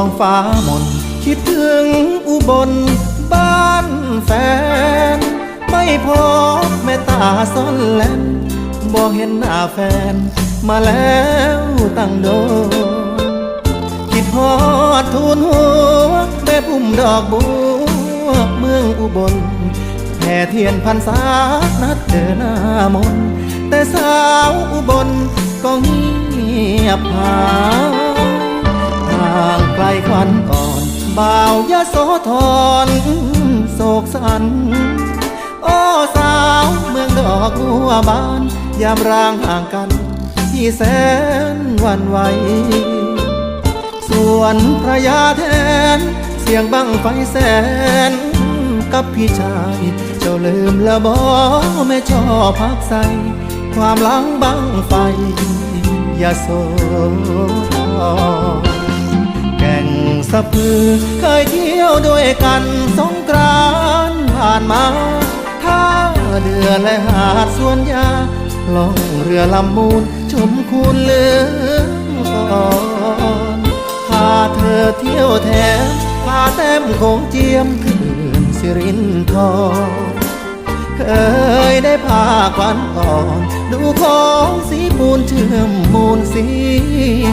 องฟ้ามน คิดถึงอุบลบ้านแฟน ไม่พบแม่ตาซ่อนแลนบ่เห็นหน้าแฟน มาแล้วตั้งโดคิดฮอดทูนหัวแม่พุ่มดอกบัวเมืองอุบลแห่เทียนพันษานัดเจอหน้ามน แต่สาวอุบลก็เงียบหายางไกลควันก่อนบ่าวยะโสธรโศกสัน โอ้สาวเมืองดอกบัวบาน ยามร่างห่างกัน ที่แสนวันไหว ส่วนพระยาแทน เสียงบังไฟแสน กับพี่ชาย เจ้าลืมละบอแม่ชอบพักใส ความหลังบังไฟยาโสธร สะพือเคยเที่ยวด้วยกันสงกรานผ่านมาท่าเดือและหาดสวนยาล่องเรือลำมูลชมคูนเลืองอ่อนพาเธอเที่ยวแถมพาแต้มคงเจียมคืนสิรินทรเคยได้พาควันอ่อนดูของสีปูนเชื่อมมูลสี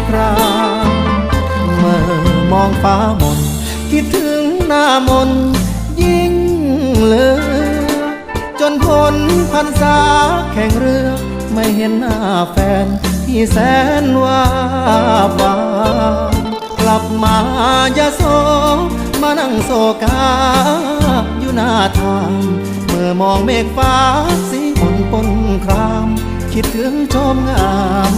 ครามเมื่อ มองฟ้ามนคิดถึงหน้ามนยิ่งเลือจนพ้นพันษาแข่งเรือ ไม่เห็นหน้าแฟนที่แสนว่าบานกลับมายาโสมานั่งโศกาอยู่หน้าทางเมื่อมองเมฆฟ้าสีมนปนคราม คิดถึงชมงาม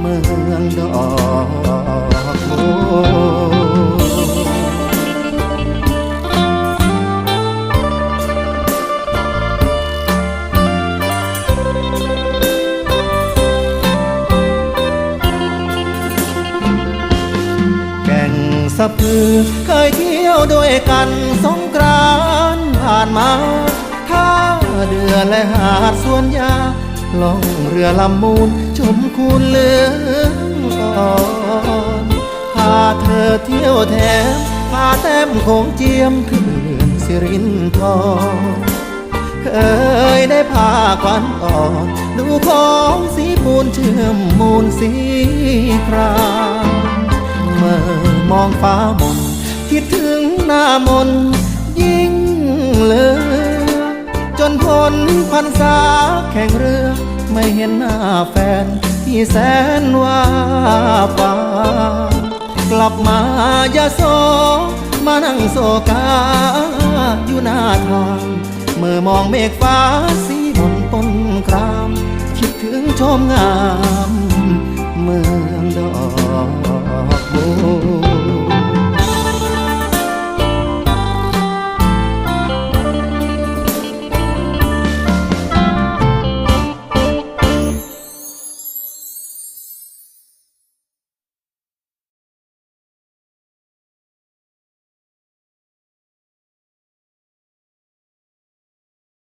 เมืองดอก สะพือ เคยเที่ยวด้วยกันสงกรานผ่านมาท่าเดือและหาดสวนยาล่องเรือลำมูลชมคูนเลืองอ่อนพาเธอเที่ยวแถมพาแต้มคงเจียมคืนสิรินทรเคยได้พาควันอ่อนดูของสีปูนเชื่อมมูลสีครามเมื่อ มองฟ้ามนคิดถึงหน้ามนยิ่งเลือจนพ้นพันษาแข่งเรือ ไม่เห็นหน้าแฟนที่แสนว่าปากลับมายาโสมานั่งโศกา อยู่หน้าทางเมื่อมองเมฆฟ้าสีมนปนคราม คิดถึงชมงามเมืองดอ